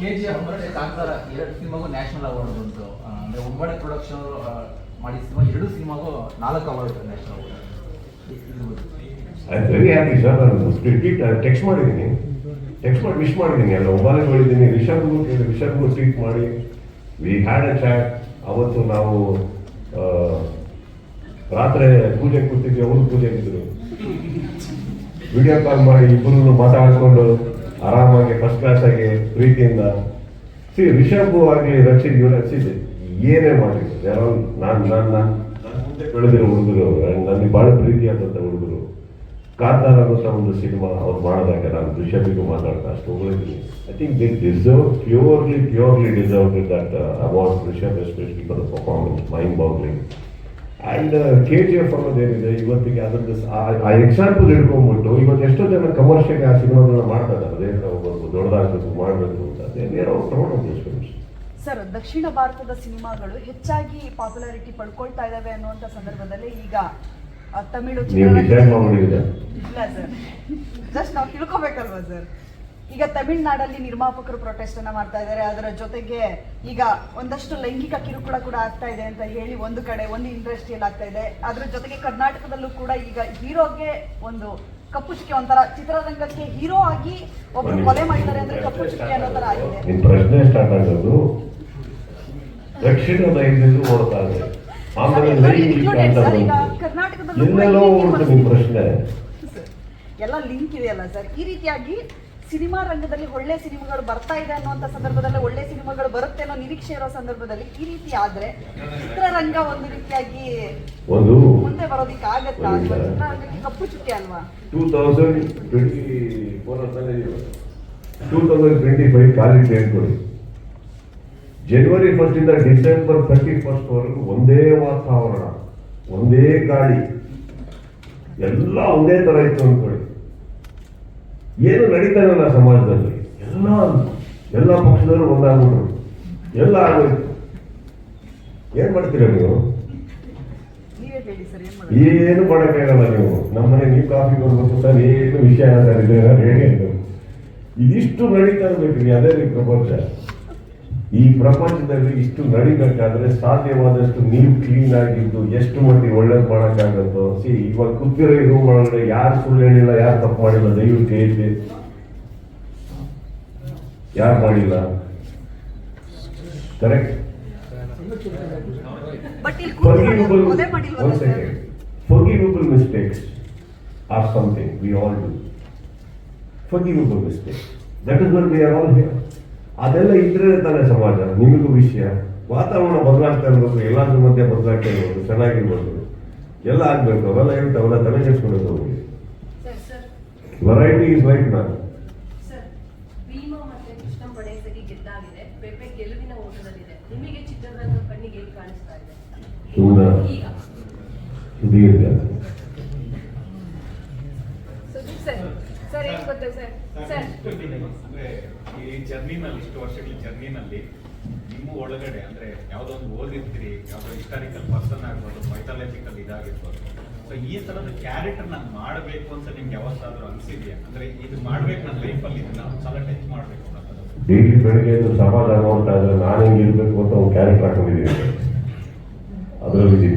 K G F ಮತ್ತೆ ಕಾಂತಾರ ಎರಡು ಸಿನಿಮಾಗೂ national award ಬಂತು. ಅಂದ್ರೆ ಉಮ್ಮಡಿ ಪ್ರೊಡಕ್ಷನ್ ಮಾಡಿದ ಸಿನಿಮಾ ಎರಡು ಸಿನಿಮಾಗೂ ನಾಲ್ಕು award national award. I very happy sir ನಾನು ಟ್ವೀಟ್ ಟೆಕ್ಸ್ಟ್ ಮಾಡಿದ್ದೀನಿ. ಟೆಕ್ಸ್ಟ್ ಮಾಡಿ ವಿಶ್ ಮಾಡಿದ್ದೀನಿ. ಎಲ್ಲ ಮೊಬೈಲ್ ಹೇಳಿದ್ದೀನಿ ರಿಷಬ್ಗೂ ರಿಷಬ್ಗೂ ಟ್ವೀಟ್ ಮಾಡಿ. ವಿ ಹ್ಯಾಡ್ ಅ ಚಾಟ್ ಅವತ್ತು ನಾವು ರಾತ್ರಿ ಪೂಜೆ ಕೂತಿದ್ವಿ, ಅವರು ಪೂಜೆ ಇದ್ರು ವಿಡಿಯೋ ಕಾಲ್ ಮಾಡಿ ಇಬ್ಬರು ಮಾತಾಡ್ಕೊಂಡು ಆರಾಮಾಗಿ ಫಸ್ಟ್ ಕ್ಲಾಸ್ ಆಗಿ ಪ್ರೀತಿಯಿಂದ ಸಿ ರಿಷಬ್ ಆಗಲಿ ರಕ್ಷಿತ್ ಇವ್ರು ರಚಿಸಿದೆ ಏನೇ ಮಾಡಿ ಯಾರೋ ನಾನು ನಾನು ನಾನು. ಬೆಳೆದಿರೋ ಹುಡುಗರು ನನಗೆ ಭಾಳ ಪ್ರೀತಿಯಾದಂಥ ಹುಡುಗರು. ಕಾಂತಾರ ಸಹ ಒಂದು ಸಿನಿಮಾ ಅವ್ರು ಮಾಡಿದಾಗ ನಾನು ರಿಷಬ್ಗೂ ಮಾತಾಡ್ತಾ ಅಷ್ಟು ಹೊಗಳಿದ್ದೀನಿ I think the deserve purely purely deserve that about Rishab especially for the performance mind boggling and K G F ಅನ್ನೋದೇನಿದೆ ಇವತ್ತಿಗೆ ಅದರದ್ದು ಆ- ಎಕ್ಸಾಂಪಲ್ ಹಿಡ್ಕೊಂಡ್ಬಿಟ್ಟು ಇವತ್ತು ಎಷ್ಟೋ ಜನ ಕಮರ್ಷಿಯಲ್ ಆ ಸಿನಿಮಾಗಳನ್ನ ಮಾಡ್ತಾ ಇದ್ದಾರೆ ಅದೇ ಒಬ್ಬರು ದೊಡ್ಡದಾಗಬೇಕು ಮಾಡಬೇಕು ಅಂತ. ತಗೊಂಡೋಗ್ತೀವಿ ಫಿಲ್ಮ್ಸ್ ಸರ್ ದಕ್ಷಿಣ ಭಾರತದ ಸಿನಿಮಾಗಳು ಹೆಚ್ಚಾಗಿ ಪಾಪ್ಯುಲಾರಿಟಿ ಪಡ್ಕೊಳ್ತಾ ಇದಾವೆ ಅನ್ನುವಂಥ ಸಂದರ್ಭದಲ್ಲಿ ಈಗ ತಮಿಳು ಇಲ್ಲ ಸರ್. ಜಸ್ಟ್ ನಾವು ತಿಳ್ಕೊಬೇಕಲ್ವಾ ಸರ್? ಈಗ ತಮಿಳ್ನಾಡಲ್ಲಿ ನಿರ್ಮಾಪಕರು ಪ್ರೊಟೆಸ್ಟ್ ಅನ್ನ ಮಾಡ್ತಾ ಇದ್ದಾರೆ. ಅದರ ಜೊತೆಗೆ ಈಗ ಒಂದಷ್ಟು ಲೈಂಗಿಕ ಕಿರುಕುಳ ಕೂಡ ಆಗ್ತಾ ಇದೆ ಅಂತ ಹೇಳಿ ಒಂದು ಕಡೆ ಒಂದು ಇಂಡಸ್ಟ್ರಿಯಲ್ಲಿ ಆಗ್ತಾ ಇದೆ. ಅದ್ರ ಜೊತೆಗೆ ಕರ್ನಾಟಕದಲ್ಲೂ ಕೂಡ ಈಗ ಹೀರೋಗೆ ಒಂದು ಕಪ್ಪು ಚುಕ್ಕೆ ಒಂಥರ ಚಿತ್ರರಂಗಕ್ಕೆ ಹೀರೋ ಆಗಿ ಒಬ್ರು ಕೊಲೆ ಮಾಡಿದ್ದಾರೆ ಅಂದ್ರೆ ಕಪ್ಪು ಚುಕ್ಕೆ ಅನ್ನೋ ತರ ಆಗಿದೆ. ಪ್ರಶ್ನೆ ಸ್ಟಾರ್ಟ್ ಆಗೋದು. ದಕ್ಷಿಣ ಓಡ್ತಾ ಇದೆ. ಆಮೇಲೆ ಕರ್ನಾಟಕದಲ್ಲೂ ಪ್ರಶ್ನೆ. ಎಲ್ಲ ಲಿಂಕ್ ಇದೆಯಲ್ಲ ಸರ್? ಈ ರೀತಿಯಾಗಿ ಸಿನಿಮಾ ರಂಗದಲ್ಲಿ ಒಳ್ಳೆ ಸಿನಿಮಾಗಳು ಬರ್ತಾ ಇದೆ ಅನ್ನುವಂಥ ಸಂದರ್ಭದಲ್ಲಿ ಒಳ್ಳೆ ಸಿನಿಮಾಗಳು ಬರುತ್ತೆ ಅನ್ನೋ ನಿರೀಕ್ಷೆ ಇರೋ ಸಂದರ್ಭದಲ್ಲಿ ಈ ರೀತಿ ಆದ್ರೆ ಚಿತ್ರರಂಗ ಒಂದು ರೀತಿಯಾಗಿ ಒಂದು ಮುಂದೆ ಬರೋದಿಕ್ಕೆ ಆಗತ್ತಾ? ಅಥವಾ ಚಿತ್ರರಂಗಕ್ಕೆ ಕಪ್ಪು ಚುಕ್ಕೆ ಅಲ್ವಾ? Two thousand twenty four two thousand twenty five college ಹೇಳ್ಕೊಡಿ ಜನವರಿ ಫಸ್ಟ್ ಇಂದ ಡಿಸೆಂಬರ್ ಥರ್ಟಿ ಫಸ್ಟ್ ವರೆಗೂ ಒಂದೇ ವಾತಾವರಣ ಒಂದೇ ಗಾಳಿ. ಎಲ್ಲ ಒಂದೇ ತರ ಇತ್ತು ಅನ್ಕೊಳ್ಳಿ ಏನು ನಡೀತಾ ಇರಲ್ಲ ಸಮಾಜದಲ್ಲಿ. ಎಲ್ಲ ಎಲ್ಲ ಪಕ್ಷದವರು ಒಂದಾಗ್ಬಿಟ್ರು. ಎಲ್ಲ ಆಗೋಯ್ತು. ಏನ್ ಮಾಡ್ತೀರಾ ನೀವು? ಏನ್ ಮಾಡೋಕ್ಕಾಗಲ್ಲ ನೀವು. ನಮ್ಮನೆ ನೀವು ಕಾಫಿ ಕೊಡ್ಬೇಕು ಸರ್ ಏನು ವಿಷಯ ಅಂತ ಹೇಳಿ ಅಂತ. ಇದಿಷ್ಟು ನಡೀತಾ ಇರ್ಬೇಕು ಅದೇ ರೀತಿ ಪ್ರಪಂಚ. ಈ ಪ್ರಪಂಚದಲ್ಲಿ ಇಷ್ಟು ನಡಿಬೇಕಾದ್ರೆ ಸಾಧ್ಯವಾದಷ್ಟು ನೀವು ಕ್ಲೀನ್ ಆಗಿದ್ದು ಎಷ್ಟು ಮಟ್ಟಿಗೆ ಒಳ್ಳೇದು ಮಾಡೋಕ್ಕಾಗತ್ತೋ. ಸಿ ಇವಾಗ ಕೂತಿರೋ ಇರೋ ಮಾಡಿದ್ರೆ ಯಾರು ಸುಳ್ಳು ಹೇಳಿಲ್ಲ ಯಾರು ತಪ್ಪು ಮಾಡಿಲ್ಲ ದಯವಿಟ್ಟು ಹೇಳಿ ಯಾರು ಮಾಡಿಲ್ಲ? ಕರೆಕ್ಟ್ ಬಟ್ ಇಲ್ಲಿ ಸಮಥಿಂಗ್ forgivable ಕೊಲೆ ಮಾಡಿಲ್ವಲ್ಲ one all second. Forgivable mistakes are something we all do. ಅದೆಲ್ಲ ಇದ್ರೆ ತಾನೆ ಸಮಾಜ ನಿಮಗೂ ವಿಷಯ. ವಾತಾವರಣ ಬದಲಾಗ್ತಾ ಇರ್ಬೇಕು ಎಲ್ಲಾದ್ರ ಮಧ್ಯೆ ಬದಲಾಗ್ತಾ ಇರ್ಬೋದು ಚೆನ್ನಾಗಿರ್ಬೋದು. ಎಲ್ಲ ಆಗ್ಬೇಕು ಅವೆಲ್ಲ ಹೇಳ್ತಾ ಅವೆಲ್ಲ ತಲೆ ಕೆಡ್ಸ್ಕೊಂಡು ಹೋಗಿ ವೆರೈಟಿ ಇಸ್ ಲೈಫ್ ನಾನು ಸರ್ ಜರ್ನಿನಲ್ಲಿ, ಇಷ್ಟು ವರ್ಷಗಳ ಜರ್ನಿನಲ್ಲಿ ನಿಮ್ಮ ಒಳಗಡೆ ಅಂದ್ರೆ ಯಾವುದೋ ಒಂದು ಓದಿರ್ತೀರಿ, ಯಾವುದೋ ಹಿಸ್ಟಾರಿಕಲ್ ಪರ್ಸನ್ ಆಗ್ಬೋದು ಮೈಥಾಲಜಿಕಲ್ ಇದಾಗಿರ್ಬೋದು. ಸೊ ಈ ತರದ ಕ್ಯಾರೆಕ್ಟರ್ ನಾನು ಮಾಡಬೇಕು ಅಂತ ನಿಮ್ಗೆ ಯಾವತ್ತಾದರೂ ಅನ್ಸಿದ್ಯಾ? ಅಂದ್ರೆ ಇದು ಮಾಡ್ಬೇಕು ನನ್ನ ಲೈಫಲ್ಲಿ ಇದನ್ನ ಸಲ ಟಚ್ ಮಾಡ್ಬೇಕು ಡೈಲಿ ಬೆಳಗ್ಗೆ ಎದ್ದು ಸಮಾಧಾನ ನೋಡ್ತಾ ಇದ್ರೆ ನಾನು ಹೆಂಗೆ ಇರ್ಬೇಕು ಅಂತ ಒಂದು ಕ್ಯಾರೆಕ್ಟರ್ ಹಾಕೊಂಡಿದ್ದೀನಿ. ಅದರಲ್ಲಿ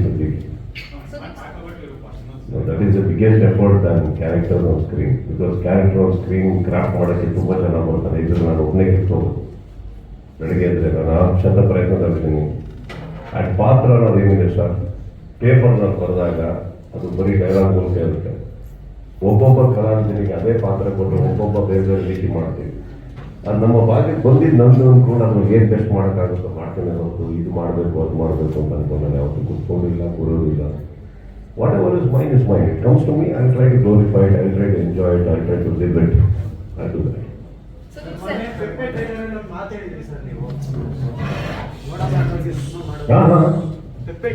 ಸದ್ಯಕ್ಕೆ that is the biggest effort than character on screen because character on screen craft ಮಾಡೋಕ್ಕೆ ತುಂಬ ಜನ ಬರ್ತಾರೆ ಇದ್ರ ನಾನು ಒಬ್ಬನೇ ಹೋಗೋದು ಬೆಳಗ್ಗೆ ಇದ್ರೆ ನಾನು ಆ ಶತ ಪ್ರಯತ್ನ ಆ ಪಾತ್ರ ಅನ್ನೋದೇನಿದೆ ಸರ್ ಪೇಪರ್ನಲ್ಲಿ ಬರೆದಾಗ ಅದು ಬರೀ ಡೈಲಾಗ್ ಮೂಲಕ ಇರುತ್ತೆ. ಒಬ್ಬೊಬ್ಬ ಕಲಾವಿದನಿಗೆ ಅದೇ ಪಾತ್ರ ಕೊಟ್ಟು ಒಬ್ಬೊಬ್ಬ ಬೇರೆ ಬೇರೆ ರೀತಿ ಮಾಡ್ತೀವಿ. ಅದು ನಮ್ಮ ಭಾಗಕ್ಕೆ ಬಂದಿದ್ದು ನಂದು ಅಂದ್ಕೊಂಡು ನಮಗೆ ಏನು ಬೆಸ್ಟ್ ಮಾಡೋಕ್ಕಾಗುತ್ತೋ ಮಾಡ್ತೇನೆ ಹೊರತು, ಇದು ಮಾಡಬೇಕು, ಅದು ಮಾಡಬೇಕು ಅಂತ ಅನ್ಕೊಂಡು ನಾನು ಯಾವತ್ತೂ ಕುತ್ಕೊಂಡಿಲ್ಲ, ಕೂರೋದಿಲ್ಲ. Whatever is mine is mind it comes to me I try to glorify it I try to enjoy it I try to live it I do that sir ಮೊನ್ನೆ ಸರ್ ಒಂದು ಸರ್ ನೀವು. ನೋಡಲ್ಲ ಅನ್ನೋರಿಗೆ ಸಿನಿಮಾ ಮಾಡೋದು ಪೆಪ್ಪೆ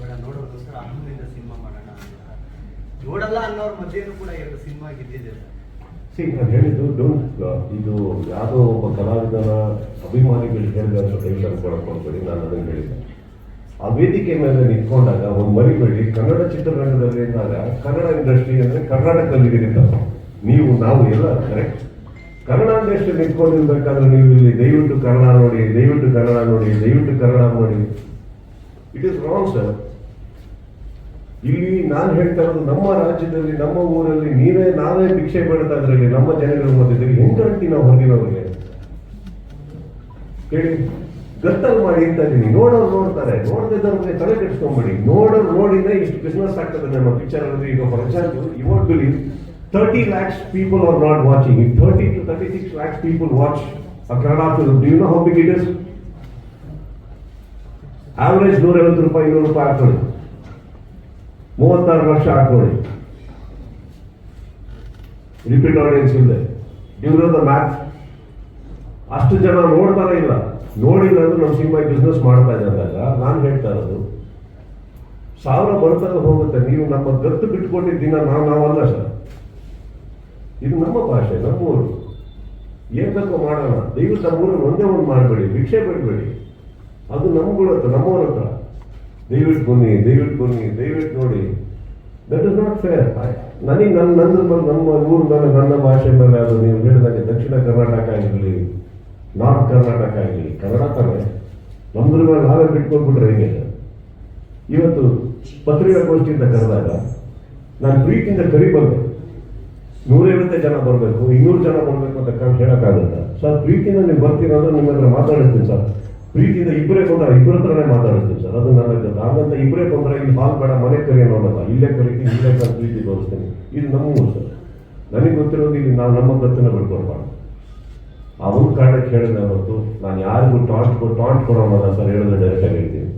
ಬೇಡ ನೋಡೋದಕ್ಕೋಸ್ಕರ ಅಮ್ಮನಿಂದ cinema ಮಾಡೋಣ ನೋಡಲ್ಲ ಅನ್ನೋರ ಮಧ್ಯೆನೂ ಕೂಡ ಎರಡು ಸಿನಿಮಾ ಗೆದ್ದಿದೆ ಸಿ ನಾನು ಹೇಳಿದ್ದು ಡೋಂಟ್ ಇದು ಯಾವುದೋ ಒಬ್ಬ ಕಲಾವಿದನ ಅಭಿಮಾನಿಗಳು ಹೇಳಿದ ಅಂತ ಕೈ ಅನ್ಕೊಳಕ್ ಹೋಗ್ಬೇಡಿ ನಾನು ಅದನ್ನು ಹೇಳಿದ್ದೆ. ಆ ವೇದಿಕೆ ಮೇಲೆ ನಿಂತ್ಕೊಂಡಾಗ ಒಂದು ಮರಿಬೇಡಿ ಕನ್ನಡ ಚಿತ್ರರಂಗದಲ್ಲಿ ಇದ್ದಾಗ ಕನ್ನಡ ಇಂಡಸ್ಟ್ರಿ ಅಂದ್ರೆ ಕರ್ನಾಟಕದಲ್ಲಿ ಇದ್ದೀರಿ ನೀವು, ನಾವು ಎಲ್ಲ ಕರೆಕ್ಟ್ ಕನ್ನಡ ಇಂಡಸ್ಟ್ರಿ ನಿಂತ್ಕೊಂಡಿರ್ಬೇಕಾದ್ರೆ ನೀವು ಇಲ್ಲಿ ದಯವಿಟ್ಟು ಕನ್ನಡ ನೋಡಿ, ದಯವಿಟ್ಟು ಕನ್ನಡ ನೋಡಿ, ದಯವಿಟ್ಟು ಕನ್ನಡ ನೋಡಿ. ಇಟ್ ಇಸ್ ರಾಂಗ್ ಸರ್ ಇಲ್ಲಿ ನಾನು ಹೇಳ್ತಾ ಇರೋದು ನಮ್ಮ ರಾಜ್ಯದಲ್ಲಿ, ನಮ್ಮ ಊರಲ್ಲಿ ನೀವೇ, ನಾವೇ ಭಿಕ್ಷೆ ಬೇಡ್ತಾ ಇದ್ರಲ್ಲಿ ನಮ್ಮ ಜನಗಳ ಮಧ್ಯದಲ್ಲಿ ಹೆಂಗಂಟಿ ನಾವು ಹೊರಗಿನವ್ರಿಗೆ? ಹೇಳಿ ಗತ್ತಲ್ ಮಾಡಿ ಅಂತ ಇದ್ದೀನಿ. ನೋಡೋರು ನೋಡ್ತಾರೆ. ನೋಡದಿದ್ದವ್ರಿಗೆ ತಲೆ ಕೆಡಿಸ್ಕೊಂಬಿಡಿ. ನೋಡೋರು ನೋಡಿದ್ರೆ ಇಷ್ಟು ಬಿಸ್ನೆಸ್ ಆಗ್ತದೆ ನಮ್ಮ ಪಿಕ್ಚರ್ ಅಂದ್ರೆ ಈಗ for example want believe thirty lakhs people are not watching thirty two thirty six lakhs people watch a Kannada average ನೂರೈವತ್ತು ರೂಪಾಯಿ, ಇನ್ನೂರು ರೂಪಾಯಿ ಹಾಕೊಳ್ಳಿ ಮೂವತ್ತಾರು ಲಕ್ಷ ಹಾಕೊಳ್ಳಿ ರಿಪೀಟ್ ಆಡಿಯನ್ಸ್ ಇಲ್ಲದೆ ಇವ್ರ ದ ಮ್ಯಾಥ್ ಅಷ್ಟು ಜನ ನೋಡ್ತಾನೆ ಇಲ್ಲ. ನೋಡಿಲ್ಲ ಅಂದ್ರೆ ನಮ್ಮ ಸಿನಿಮಾ ಬಿಸ್ನೆಸ್ ಮಾಡ್ತಾ ಇದ್ದಾಗ ನಾನು ಹೇಳ್ತಾ ಇರೋದು ಸಾವಿರ ಬರ್ತಾ ಹೋಗುತ್ತೆ. ನೀವು ನಮ್ಮ ಗತ್ತು ಬಿಟ್ಕೊಂಡಿದ್ದ ದಿನ ನಾವು ನಾವಲ್ಲ ಸರ್. ಇದು ನಮ್ಮ ಭಾಷೆ, ನಮ್ಮ ಊರು. ಏನ್ ಬೇಕೋ ಮಾಡೋಣ. ದಯವಿಟ್ಟು ನಮ್ಮ ಊರಲ್ಲಿ ಒಂದೇ ಒಂದು ಮಾಡಬೇಡಿ, ಭಿಕ್ಷೆ ಬಿಡಬೇಡಿ. ಅದು ನಮ್ಗಳ ಹತ್ರ ನಮ್ಮವ್ರ ಹತ್ರ. ದಯವಿಟ್ಟು ಬನ್ನಿ ದಯವಿಟ್ಟು ಬನ್ನಿ, ದಯವಿಟ್ಟು ನೋಡಿ. ದಟ್ ಇಸ್ ನಾಟ್ ಫೇರ್ ನನಗೆ ನನ್ನ ನನ್ನ ನಮ್ಮ ಊರು, ನನ್ನ ನನ್ನ ಭಾಷೆ ಮೇಲೆ ಅದು ನೀವು ಹೇಳಿದಾಗ ದಕ್ಷಿಣ ಕರ್ನಾಟಕ ಆಗಿರಲಿ ನಾರ್ತ್ ಕರ್ನಾಟಕ ಆಗಲಿ, ಕನ್ನಡ ತಾನೆ ನಮ್ದ್ರ ಮೇಲೆ ನಾವೇ ಬಿಟ್ಕೊಂಡ್ಬಿಟ್ರೆ ಹೇಗೆ? ಇವತ್ತು ಪತ್ರಿಕಾಗೋಷ್ಠಿಯಿಂದ ಕರೆದಾಗ, ನಾನು ಪ್ರೀತಿಯಿಂದ ಕರಿಬಲ್ಲೆ ನೂರೈವತ್ತೇ ಜನ ಬರಬೇಕು, ಇನ್ನೂರು ಜನ ಬರಬೇಕು ಅಂತ ಕಾಣ್ ಹೇಳಕ್ಕಾಗುತ್ತಾ ಸರ್, ಪ್ರೀತಿಯಿಂದ ನೀವು ಬರ್ತೀರಾ ಅಂದ್ರೆ ನಿಮ್ಮ ಹತ್ರ ಮಾತಾಡಿಸ್ತೀನಿ ಸರ್. ಪ್ರೀತಿಯಿಂದ ಇಬ್ಬರೇ ಕೊಂಡ್ರೆ ಇಬ್ಬರ ಹತ್ರನೇ ಮಾತಾಡಿಸ್ತೀನಿ ಸರ್. ಅದು ನನ್ನ ಜೊತೆ ಹಾಗಂತ ಇಬ್ಬರೇ ಕೊಂಡ್ರೆ ಇಲ್ಲಿ ಹಾಲ್ ಬೇಡ, ಮನೆ ಕರಿ ನೋಡಲ್ಲ ಇಲ್ಲೇ ಕರಿತೀನಿ, ಇಲ್ಲೇ ಕರೆದು ಪ್ರೀತಿ ತೋರಿಸ್ತೀನಿ. ಇದು ನಮ್ಮ ಸರ್. ನನಗೆ ಗೊತ್ತಿರೋದು ಇಲ್ಲಿ ನಾವು ನಮ್ಮ ಗತ್ತನ್ನ ಬಿಟ್ಕೊಳ್ಬಾರ್ದು ಅವನ ಕಾರಣಕ್ಕೆ ಹೇಳಿದೆ ಹೊರತು ನಾನು ಯಾರಿಗೂ ಟಾಂಟ್ ಟಾಂಟ್ ಕೊಡೋಣ ಸರ್ ಹೇಳಿದ್ರೆ ಡೈರೆಕ್ಟಾಗಿ ಹೇಳ್ತೀನಿ.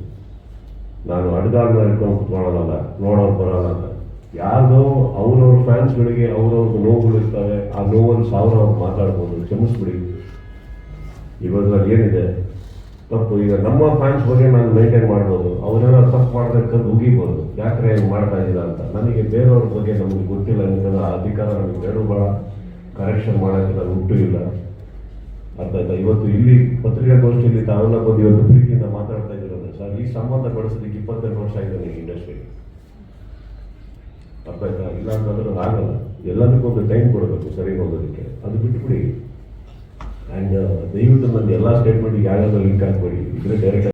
ನಾನು ಅಡ್ಗಾಲ್ ಮೇಲೆ ಇಟ್ಕೊಂಡು ಕುತ್ಕೊಳ್ಳೋದಲ್ಲ, ನೋಡೋರು ಬರೋಲ್ಲ ಅಂತ. ಯಾರ್ದೋ ಅವ್ರವ್ರ ಫ್ಯಾನ್ಸ್ಗಳಿಗೆ ಅವ್ರವ್ರ ನೋವುಗಳು ಇರ್ತವೆ, ಆ ನೋವನ್ನು ಸಾವಿರ ಅವ್ರು ಮಾತಾಡ್ಬೋದು, ಕ್ಷಮಿಸ್ಬಿಡಿ. ಇವಾಗ ಏನಿದೆ? ತಪ್ಪು. ಈಗ ನಮ್ಮ ಫ್ಯಾನ್ಸ್ ಬಗ್ಗೆ ನಾನು ಮೈಂಟೈನ್ ಮಾಡ್ಬೋದು. ಅವ್ರೇನೋ ತಪ್ಪು ಮಾಡಿದ್ರೆ ಉಗಿಬೋದು. ಯಾಕ್ರೆ ಹಿಂಗೆ ಮಾಡ್ತಾ ಇದ್ದೀರಾ ಅಂತ. ನನಗೆ ಬೇರೆಯವ್ರ ಬಗ್ಗೆ ನಮಗೆ ಗೊತ್ತಿಲ್ಲ. ಆ ಅಧಿಕಾರ ನಮಗೆ ಬೇಡ. ಕರೆಕ್ಷನ್ ಮಾಡೋಕ್ಕೆ ನಾನು ಹುಟ್ಟು ಇಲ್ಲ. ಅರ್ಥ ಆಯ್ತಾ ಇವತ್ತು ಇಲ್ಲಿ ಪತ್ರಿಕಾಗೋಷ್ಠಿಯಲ್ಲಿ ತಾವೆಲ್ಲ ಬಂದು ಇವತ್ತು ಪ್ರೀತಿಯಿಂದ ಮಾತಾಡ್ತಾ ಇದ್ದೀರಲ್ಲ ಸರ್. ಈ ಸಂಬಂಧ ಬೆಳೆಸೋದಕ್ಕೆ ಇಪ್ಪತ್ತೆರಡು ವರ್ಷ ಆಗಿದೆ ನನಗೆ ಇಂಡಸ್ಟ್ರಿಗೆ ಅರ್ಥ ಆಯ್ತಾ ಇಲ್ಲ ಅಂತಂದ್ರೆ ಆಗಲ್ಲ. ಎಲ್ಲದಕ್ಕೂ ಒಂದು ಟೈಮ್ ಕೊಡಬೇಕು ಸರಿ ಹೋಗೋದಕ್ಕೆ. ಅದು ಬಿಟ್ಬಿಡಿ. ಆ್ಯಂಡ್ ದಯವಿಟ್ಟು ನನ್ನ ಎಲ್ಲ ಸ್ಟೇಟ್ಮೆಂಟಿಗೆ ಯಾವ್ಯಾವ ಲಿಂಕ್ ಹಾಕ್ಬೇಡಿ. ಇದ್ರೆ ಡೈರೆಕ್ಟ್